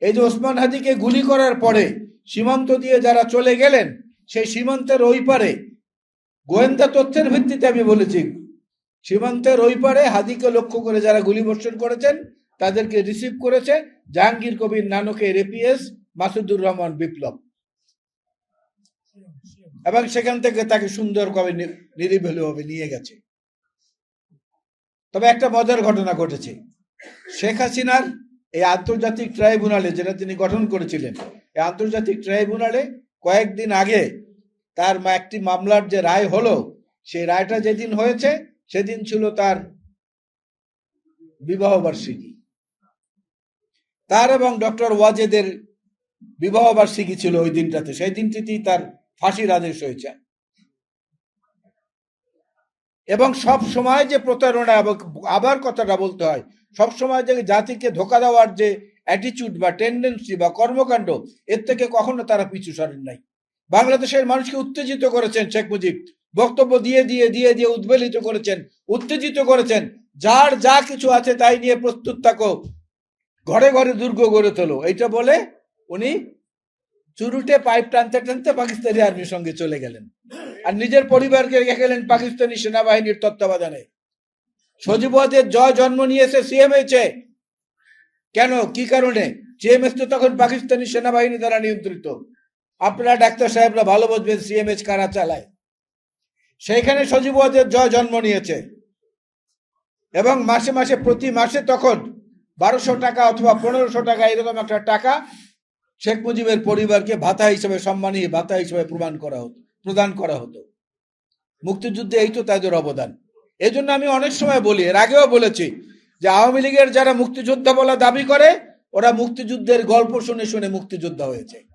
এই যে ওসমান হাদিকে গুলি করার পরে সীমান্ত দিয়ে যারা চলে গেলেন, সেই সীমান্তের ওই পারে, গোয়েন্দা তথ্যের ভিত্তিতে আমি বলেছি, সীমান্তের ওই পারে হাদিকে লক্ষ্য করে যারা গুলি বর্ষণ করেছেন, তাদেরকে রিসিভ করেছে জাহাঙ্গীর কবির নানকের এপিএস মাসুদুর রহমান বিপ্লব। এবং সেখান থেকে তাকে সুন্দরভাবে নি- নিরিবিলিভাবে নিয়ে গেছে। তবে একটা মজার ঘটনা ঘটেছে। শেখ হাসিনার এই আন্তর্জাতিক ট্রাইব্যুনালে যেটা তিনি গঠন করেছিলেন, এই আন্তর্জাতিক ট্রাইব্যুনালে কয়েকদিন আগে তার একটি মামলার যে রায় হলো, সেই রায়টা যেদিন হয়েছে, সেদিন ছিল তার বিবাহ বার্ষিকী। তার এবং ডক্টর ওয়াজেদের বিবাহ বার্ষিকী ছিল ওই দিনটাতে, সেই দিনটিতেই তার ফাঁসির আদেশ হয়েছে। এবং সব সময় যে প্রতারণা, এবং আবার কথাটা বলতে হয় সব সময় যে জাতিকে ধোকা দেওয়ার যে অ্যাটিচিউড বা টেন্ডেন্সি বা কর্মকাণ্ড, এর থেকে কখনো তারা পিছু সরেন নাই। বাংলাদেশের মানুষকে উত্তেজিত করেছেন শেখ মুজিব। বক্তব্য দিয়ে দিয়ে দিয়ে দিয়ে উদ্বেলিত করেছেন, উত্তেজিত করেছেন। যার যা কিছু আছে তাই নিয়ে প্রস্তুত থাকো। ঘরে ঘরে দুর্গ গড়ে তোলো। এইটা বলে উনি চুরুটে পাইপ টানতে টানতে পাকিস্তানি আর্মির সঙ্গে চলে গেলেন। আর নিজের পরিবারকে রেখে গেলেন পাকিস্তানি সেনাবাহিনীর তত্ত্বাবধানে। সজীবদের জয় জন্ম নিয়েছে সিএমএইচে কেন? কি কারণে? সিএমএস তো তখন পাকিস্তানি সেনাবাহিনী দ্বারা নিয়ন্ত্রিত। আপনারা ডাক্তার সাহেবরা ভালো বুঝবেন সিএমএইচ কারা চালায়। সেইখানে সজীবদের জয় জন্ম নিয়েছে। এবং মাসে মাসে, প্রতি মাসে তখন বারোশো টাকা অথবা পনেরোশো টাকা এরকম একটা টাকা শেখ মুজিবের পরিবারকে ভাতা হিসেবে, সম্মানী ভাতা হিসেবে প্রদান করা হতো, প্রদান করা হতো। মুক্তিযুদ্ধে এই তো তাদের অবদান। এই জন্য আমি অনেক সময় বলি, এর আগেও বলেছি যে আওয়ামী লীগের যারা মুক্তিযোদ্ধা বলা দাবি করে, ওরা মুক্তিযুদ্ধের গল্প শুনে শুনে মুক্তিযোদ্ধা হয়েছে।